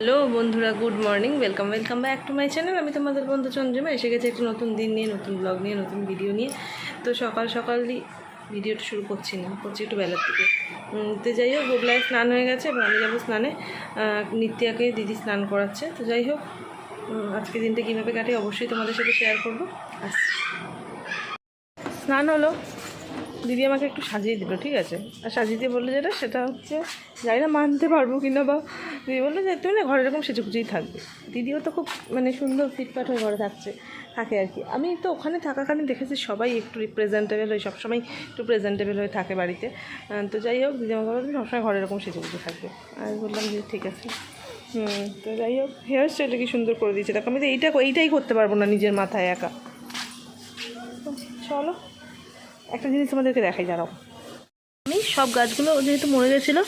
Hello বন্ধুরা, good morning, welcome welcome back to my channel. আমি তোমাদের বন্ধু চন্দ্রিমা, এসে গেছে একটি নতুন দিন নিয়ে, নতুন ব্লগ নিয়ে, নতুন ভিডিও নিয়ে। তো সকাল সকালই ভিডিওটা শুরু করছি না, করছি একটু বেলার থেকে তো যাই হোক, গোবলায় স্নান হয়ে গেছে, এবার আমি যাব স্নানে। নিত্যাকে দিদি স্নান করাচ্ছে। তো যাই হোক আজকে দিনটা কীভাবে কাটে অবশ্যই তোমাদের সাথে শেয়ার করব। স্নান হলো। দিদি আমাকে একটু সাজিয়ে দিল, ঠিক আছে? আর সাজিয়ে দিয়ে বলল যেটা, সেটা হচ্ছে, জানি না মানতে পারব কিনা বা, দিদি বলল যে তুমি না ঘরে এরকম সেচেকুচেই থাকবে। দিদিও তো খুব মানে সুন্দর ফিটফাট হয়ে ঘরে থাকছে, থাকে আর কি। আমি তো ওখানে থাকাকালীন দেখেছি সবাই একটু রিপ্রেজেন্টেবল হয়ে, সবসময় একটু প্রেজেন্টেবল হয়ে থাকে বাড়িতে। তো যাই হোক, দিদি আমাকে বলল সবসময় ঘরে এরকম সেচেকুচে থাকবে। আমি বললাম যে ঠিক আছে। হুম, তো যাই হোক হেয়ার স্টাইলটা কি সুন্দর করে দিয়েছে। দেখো, আমি তো এইটা, এইটাই করতে পারব না নিজের মাথায় একা। চলো। একটা জিনিস তোমাদেরকে দেখাই জানাও। আমি সব গাছগুলো যেহেতু মরে গেছিল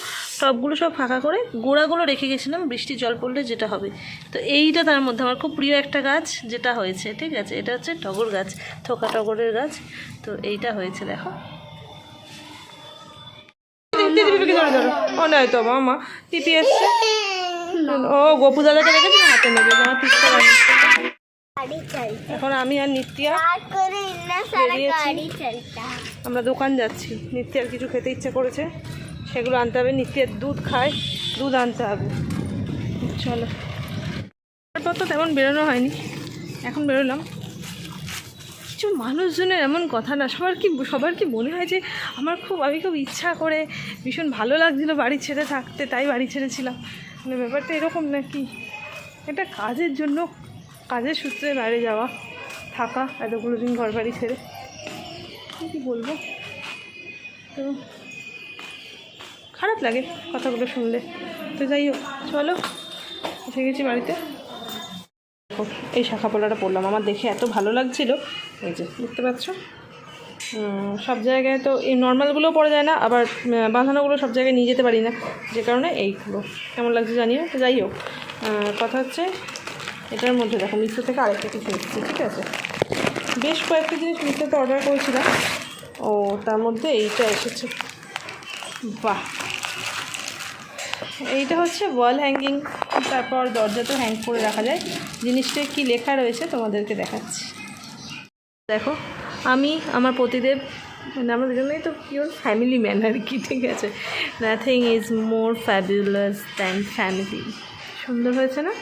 সবগুলো সব ফাঁকা করে গোড়াগুলো রেখে গেছিলাম বৃষ্টি জল পড়লে যেটা হবে। তো এইটা তার মধ্যে আমার খুব প্রিয় একটা গাছ যেটা হয়েছে ঠিক আছে? এটা হচ্ছে টগর গাছ থোকা টগরের গাছ। তো এইটা হয়েছে দেখো। ধরো ও নাই তো মামা দিদি এসছে ও গোপু দাদাকে দেখেছি? হাতে নেবে আমার এখন আমি আর নিত্যা আমরা দোকান যাচ্ছি। নিত্যার কিছু খেতে ইচ্ছা করেছে। সেগুলো আনতে হবে। নিত্যার দুধ খায়। দুধ আনতে হবে। চলো। তারপর তো তেমন বেরোনো হয়নি। এখন বেরোলাম। কিছু মানুষজনের এমন কথা না সবার কি সবার কি মনে হয় যে আমার খুব আমি খুব ইচ্ছা করে ভীষণ ভালো লাগছিল বাড়ি ছেড়ে থাকতে তাই বাড়ি ছেড়েছিলাম। মানে ব্যাপারটা এরকম নাকি? এটা কাজের জন্য কাজের সূত্রে বাইরে যাওয়া থাকা এতগুলো দিন ঘর বাড়ি ছেড়ে কি বলব? তো খারাপ লাগে কথাগুলো শুনলে। তো যাই হোক চলো। এসে গেছি বাড়িতে। দেখো, এই শাখা পলাটা পরলাম আমার দেখে এত ভালো লাগছিল। এই যে দেখতে পাচ্ছ? সব জায়গায় তো এই নর্মালগুলোও পরা যায় না আবার বাঁধানোগুলো সব জায়গায় নিয়ে যেতে পারি না। যে কারণে এইগুলো কেমন লাগছে জানিও? তো যাই হোক কথা হচ্ছে এটার মধ্যে দেখো মিশো থেকে আরেকটা কিছু এসেছে ঠিক আছে? বেশ কয়েকটা জিনিস মিশোতে অর্ডার করেছিলাম। ও, তার মধ্যে এইটা এসেছে। বাহ! এইটা হচ্ছে ওয়াল হ্যাঙ্গিং তারপর দরজাতেও হ্যাং করে রাখা যায়। জিনিসটা কি লেখা রয়েছে তোমাদেরকে দেখাচ্ছি। দেখো, আমি, আমার পতিদেব মানে আমরা দুজনেই তো পিওর ফ্যামিলি ম্যান আর কি, ঠিক আছে? Nothing is more fabulous than family সুন্দর হয়েছে না?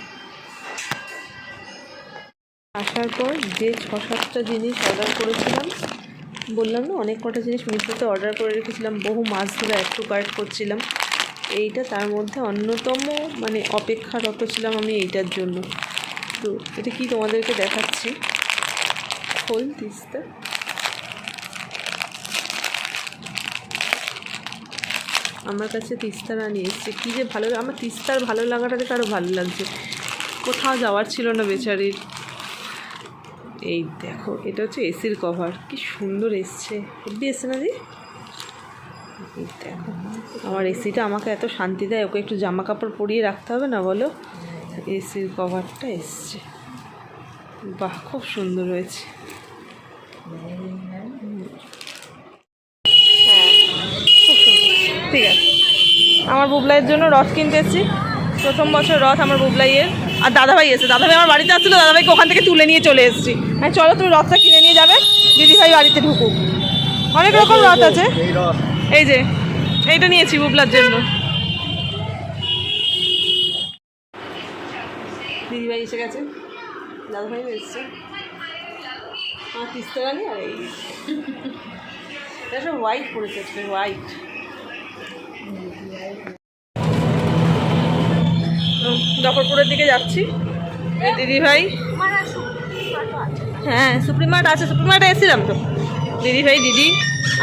আসার পর যে ছ, সাতটা জিনিস অর্ডার করেছিলাম, বললাম না, অনেক কটা জিনিস মিশোতে অর্ডার করে রেখেছিলাম, বহু মাস ধরে অ্যাড টু কার্ট করছিলাম। এইটা তার মধ্যে অন্যতম মানে অপেক্ষারত ছিলাম আমি এইটার জন্য। তো এটা কি তোমাদেরকে দেখাচ্ছি? খোল তিস্তা। আমার কাছে তিস্তার নিয়ে এসছে। কী যে ভালো, আমার তিস্তার ভালো লাগাটা দেখে আরও ভালো লাগছে। কোথাও যাওয়ার ছিল না বেচারির। এই দেখো, এটা হচ্ছে এসির কভার কি সুন্দর এসছে। হেব্বি এসছে না দি দেখো, আমার এসিটা আমাকে এত শান্তি দেয়, ওকে একটু জামা কাপড় পরিয়ে রাখতে হবে না বলো? এসির কভারটা এসছে। বাহ, খুব সুন্দর হয়েছে। হ্যাঁ ঠিক আছে। আমার বুবলাইয়ের জন্য রথ কিনতে এসেছি। প্রথম বছর রথ আমার বুবলাইয়ের। আর দাদাভাই এসে দাদাভাই আমার বাড়িতে আসছিল, দাদাভাইকে ওখান থেকে তুলে নিয়ে চলে এসেছি। হ্যাঁ চলো, তুমি রথটা কিনে নিয়ে যাবে, দিদিভাই বাড়িতে ঢুকুক। অনেক রকম রথ আছে। এই যে, এইটা নিয়েছি বুবলার জন্য। দিদিভাই এসে গেছে। দাদাভাইও এসছে। আমার তিস্তা রানি আর এই হোয়াইট পড়েছে হোয়াইট জফরপুরের দিকে যাচ্ছি। দিদি ভাই। হ্যাঁ সুপ্রিমার্ট আছে সুপ্রিমার্টে এসেছিলাম তো। দিদি ভাই, দিদি।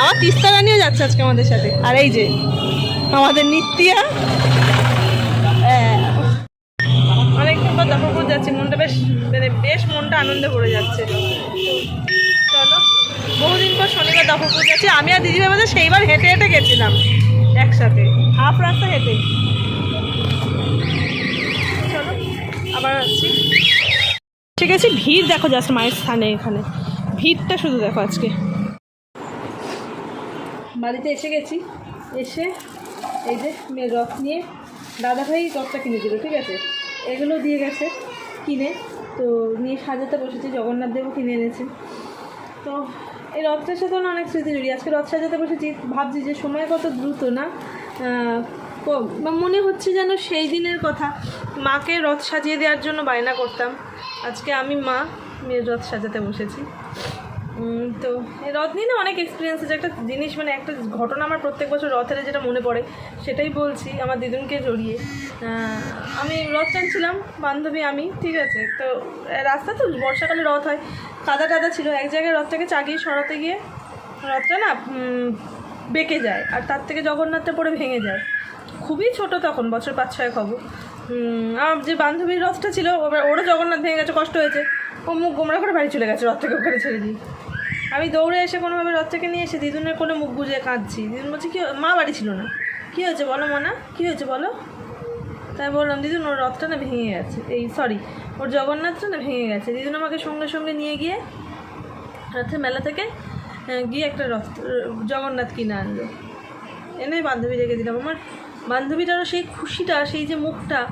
আমার তিস্তা রানিও যাচ্ছে আজকে আমাদের সাথে। আর এই যে, আমাদের নিত্যা হ্যাঁ। অনেকদিন পর জফরপুর যাচ্ছি, মনটা বেশ মানে বেশ মনটা আনন্দে ভরে যাচ্ছে। চলো, বহুদিন পর শনিবার দফরপুর যাচ্ছি। আমি আর দিদিভাই মধ্যে সেইবার হেঁটে হেঁটে গেছিলাম, একসাথে। হাফ রাস্তা হেঁটে। আবার আসছি। ঠিক আছে, ভিড় দেখো জাস্ট মায়ের স্থানে এখানে। ভিড়টা শুধু দেখো আজকে। বাড়িতে এসে গেছি। এসে এই যে মেয়ের রথ নিয়ে দাদাভাই রথটা কিনে দিল ঠিক আছে? এগুলো দিয়ে গেছে কিনে। তো নিয়ে সাজাতে বসেছি, জগন্নাথ দেবও কিনে এনেছে। তো এই রথটার সাথে অনেক স্মৃতি জড়িয়ে আজকে রথ সাজাতে বসেছি। ভাবছি যে সময় কত দ্রুত না মনে হচ্ছে যেন সেই দিনের কথা। মাকে রথ সাজিয়ে দেওয়ার জন্য বায়না করতাম। আজকে আমি মা, মেয়ের রথ সাজাতে বসেছি। তো রথ নিয়ে না অনেক এক্সপিরিয়েন্স আছে। একটা জিনিস মানে একটা ঘটনা আমার প্রত্যেক বছর রথের যেটা মনে পড়ে, সেটাই বলছি আমার দিদুনকে জড়িয়ে। আমি রথ টানছিলাম, বান্ধবী আমি, ঠিক আছে? তো রাস্তা তো বর্ষাকালে রথ হয়। কাদা টাদা ছিল। এক জায়গায় রথটাকে চাগিয়ে সরাতে গিয়ে রথটা না বেঁকে যায়। আর তার থেকে জগন্নাথটা পড়ে ভেঙে যায়। খুবই ছোট তখন, বছর পাঁচ, ছয় খবর আমার যে বান্ধবীর রথটা ছিল ওরও জগন্নাথ ভেঙে গেছে, কষ্ট হয়েছে। ও মুখ গোমরা করে বাড়ি চলে গেছে রথটাকে ওখানে ছেড়ে দিই আমি দৌড়ে এসে কোনোভাবে রথটাকে নিয়ে এসে দিদুনের কোনো মুখ বুঝে কাঁদছি। দিদুন বলছে, কি মা বাড়ি ছিল না। কী হয়েছে বলো মনা? কী হয়েছে বলো? তাই বললাম, দিদুন, ওর রথটা না ভেঙে গেছে। এই সরি ওর জগন্নাথটা না ভেঙে গেছে। দিদুন আমাকে সঙ্গে সঙ্গে নিয়ে গিয়ে রথের মেলা থেকে গিয়ে একটা রথ, জগন্নাথ কিনে আনলো। এনে বান্ধবী রেখে দিলাম। আমার বান্ধবীটারও সেই খুশিটা, সেই যে মুখটা।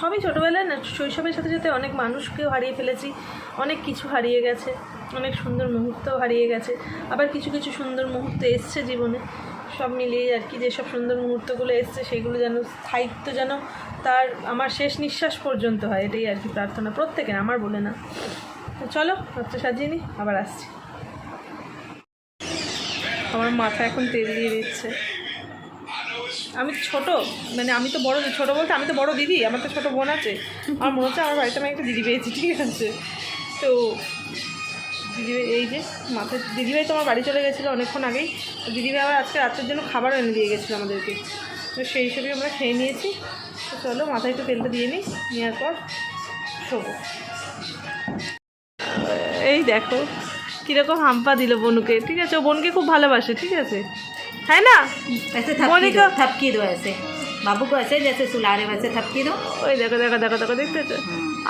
সবই ছোটোবেলায় না, শৈশবের সাথে সাথে অনেক মানুষকেও হারিয়ে ফেলেছি। অনেক কিছু হারিয়ে গেছে। অনেক সুন্দর মুহূর্তও হারিয়ে গেছে। আবার কিছু কিছু সুন্দর মুহূর্ত এসছে জীবনে। সব মিলিয়ে আর কি যেসব সুন্দর মুহূর্তগুলো এসছে, সেগুলো যেন, স্থায়িত্ব যেন তার, আমার শেষ নিঃশ্বাস পর্যন্ত হয়। এটাই আর কি প্রার্থনা। প্রত্যেকের, আমার বলে না। তো চলো রথটা সাজিয়ে নিই আবার আসছি। আমার মাথা এখন তেল দিয়ে দিচ্ছে। আমি ছোট মানে আমি তো বড়, ছোট বলতে আমি তো বড় দিদি, আমার তো ছোট বোন আছে। আমার মনে হচ্ছে আমার বাড়িতে আমি একটা দিদি পেয়েছি, ঠিক আছে? তো দিদিভাই এই যে, মাথায় দিদিভাই তো আমার বাড়ি চলে গেছিল অনেকক্ষণ আগেই। দিদিভাই আবার আজকে রাতের জন্য খাবারও এনে দিয়ে গেছিল আমাদেরকে। তো সেই হিসেবে আমরা খেয়ে নিয়েছি। তো চলো, মাথায় একটু তেলটা দিয়ে নিই, নেওয়ার পর শোবো। এই দেখো, কীরকম হাম্পা দিল বনুকে, ঠিক আছে? ও বোনকে খুব ভালোবাসে, ঠিক আছে? হ্যাঁ না ऐसे थपकी मोनिका। दो थपकी दो ऐसे बाबू को ऐसे जैसे सुला रहे वैसे थपकी दो ওই দেখো দেখো দেখো দেখো দেখতে পাচ্ছ?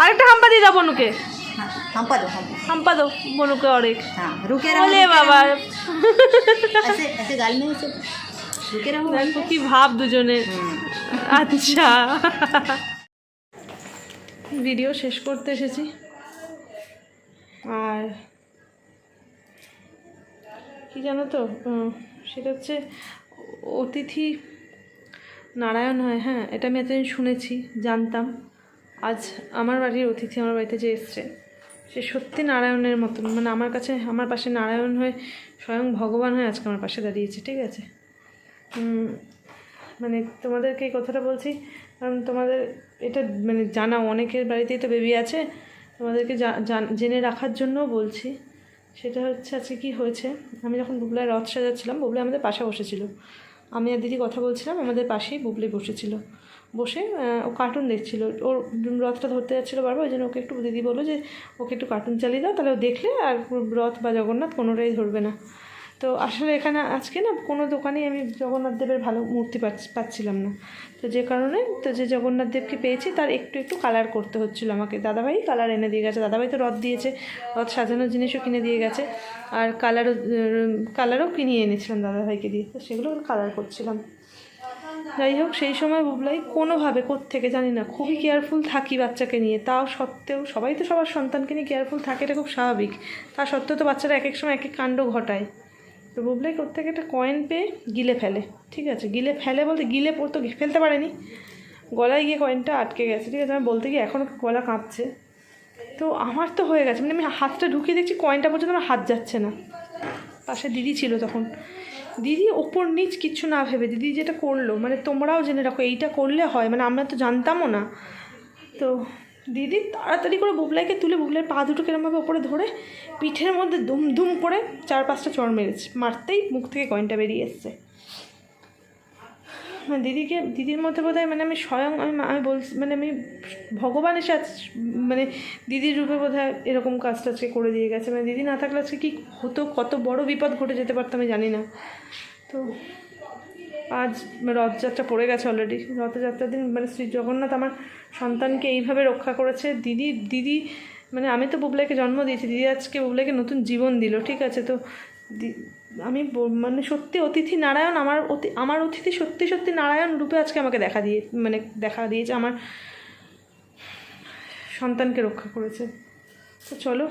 আরেকটা হাম্পা দিয়ে দাও বনুকে हाँ हमपा दो हम হাম্পা দাও বনুকে অনেক हाँ रुके रहो বলে रुके বাবা रहो। ऐसे ऐसे गाल में ऐसे रुके रहो দেখো কি ভাব দুজনের हम्म। আচ্ছা ভিডিও শেষ করতে এসেছি আর কি জানো তো উম, সেটা হচ্ছে অতিথি নারায়ণ হয় হ্যাঁ এটা আমি এতদিন শুনেছি, জানতাম। আজ আমার বাড়ির অতিথি আমার বাড়িতে যে এসছে, সে সত্যি নারায়ণের মতন। মানে আমার কাছে, আমার পাশে নারায়ণ হয়ে স্বয়ং ভগবান হয়ে আজকে আমার পাশে দাঁড়িয়েছে, ঠিক আছে? মানে তোমাদেরকে এই কথাটা বলছি, কারণ তোমাদের এটা মানে জানা, অনেকের বাড়িতেই তো বেবি আছে। তোমাদেরকে জান- রাখার জন্যও বলছি। সেটা হচ্ছে আজকে কী হয়েছে? আমি যখন বুবলায় রথ সাজাচ্ছিলাম, বুবলে আমাদের পাশে বসেছিল। আমি আর দিদি কথা বলছিলাম, আমাদের পাশেই বুবলি বসেছিল। বসে ও কার্টুন দেখছিল। ওর রথটা ধরতে যাচ্ছিল বারবার, ওই জন্য ওকে একটু দিদি বলো যে, ওকে একটু কার্টুন চালিয়ে দাও, তাহলে ও দেখলে আর রথ বা জগন্নাথ কোনোটাই ধরবে না। তো আসলে এখানে আজকে না কোনো দোকানেই আমি জগন্নাথ দেবের ভালো মূর্তি পাচ্ছ- পাচ্ছিলাম না। তো যে কারণে, তো যে জগন্নাথ দেবকে পেয়েছি, তার একটু একটু কালার করতে হচ্ছিল আমাকে। দাদাভাই কালার এনে দিয়ে গেছে। দাদাভাই তো রথ দিয়েছে, রথ সাজানোর জিনিসও কিনে দিয়ে গেছে। আর কালারও কালারও কিনিয়ে এনেছিলাম দাদাভাইকে দিয়ে। তো সেগুলো কালার করছিলাম। যাই হোক, সেই সময় বুবলাই কোনোভাবে থেকে জানি না, খুবই কেয়ারফুল থাকি বাচ্চাকে নিয়ে। তাও সত্ত্বেও সবাই তো সবার সন্তানকে নিয়ে কেয়ারফুল থাকে, এটা খুব স্বাভাবিক। তা সত্ত্বেও তো বাচ্চারা এক এক সময় এক এক কাণ্ড ঘটায়। তো বুবলাই থেকে একটা কয়েন পেয়ে গিলে ফেলে, ঠিক আছে? গিলে ফেলে বলতে গিলে পড়তো ফেলতে পারেনি। গলায় গিয়ে কয়েনটা আটকে গেছে, ঠিক আছে? আমি বলতে গিয়ে এখনও গলা কাঁপছে। তো আমার তো হয়ে গেছে মানে আমি হাতটা ঢুকিয়ে দেখছি কয়েনটা পর্যন্ত আমার হাত যাচ্ছে না। পাশে দিদি ছিল তখন। দিদি ওপর নিচ কিচ্ছু না ভেবে, দিদি যেটা করল মানে তোমরাও জেনে রাখো, এইটা করলে হয় মানে আমরা তো জানতামও না। তো দিদি, তাড়াতাড়ি করে বুবলাইকে তুলে বুবলাই পা দুটো কেরমভাবে ওপরে ধরে পিঠের মধ্যে দুম দুম করে চার পাঁচটা চড় মেরেছে, মারতেই মুখ থেকে কয়েনটা বেরিয়ে এসছে। মানে দিদিকে, দিদির মধ্যে বোধ মানে আমি স্বয়ং, আমি আমি বলছি মানে আমি ভগবান এসে আজ মানে দিদির রূপে বোধ এরকম কাজটা আজকে করে দিয়ে গেছে। মানে দিদি না থাকলে আজকে কী হতো, কত বড় বিপদ ঘটে যেতে পারতো আমি জানি না। তো আজ রথযাত্রা পড়ে গেছে অলরেডি রথযাত্রার দিন মানে শ্রী জগন্নাথ আমার সন্তানকে এইভাবে রক্ষা করেছে। দিদি দিদি মানে আমি তো বুবলাইকে জন্ম দিয়েছি, দিদি আজকে বুবলাইকে নতুন জীবন দিল, ঠিক আছে? তো আমি মানে সত্যি অতিথি নারায়ণ আমার অতি, আমার অতিথি সত্যি সত্যি নারায়ণ রূপে আজকে আমাকে দেখা দিয়ে মানে দেখা দিয়েছে, আমার সন্তানকে রক্ষা করেছে। তো চলো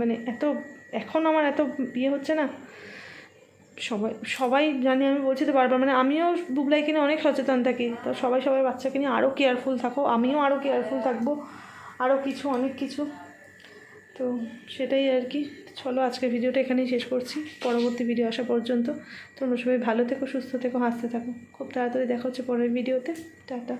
মানে এত, এখন আমার এত বিয়ে হচ্ছে না। সবাই সবাই জানি আমি বলছি তো বারবার মানে আমিও বুবলাইকে নিয়ে অনেক সচেতন থাকি। তো সবাই সবাই বাচ্চাকে নিয়ে আরও কেয়ারফুল থাকো, আমিও আরও কেয়ারফুল থাকব আরও কিছু, অনেক কিছু। তো সেটাই আর কি। চলো আজকে ভিডিওটা এখানেই শেষ করছি। পরবর্তী ভিডিও আসা পর্যন্ত তোমরা সবাই ভালো থেকো, সুস্থ থেকো, হাসতে থাকো। খুব তাড়াতাড়ি দেখা হচ্ছে পরের ভিডিওতে টাটা।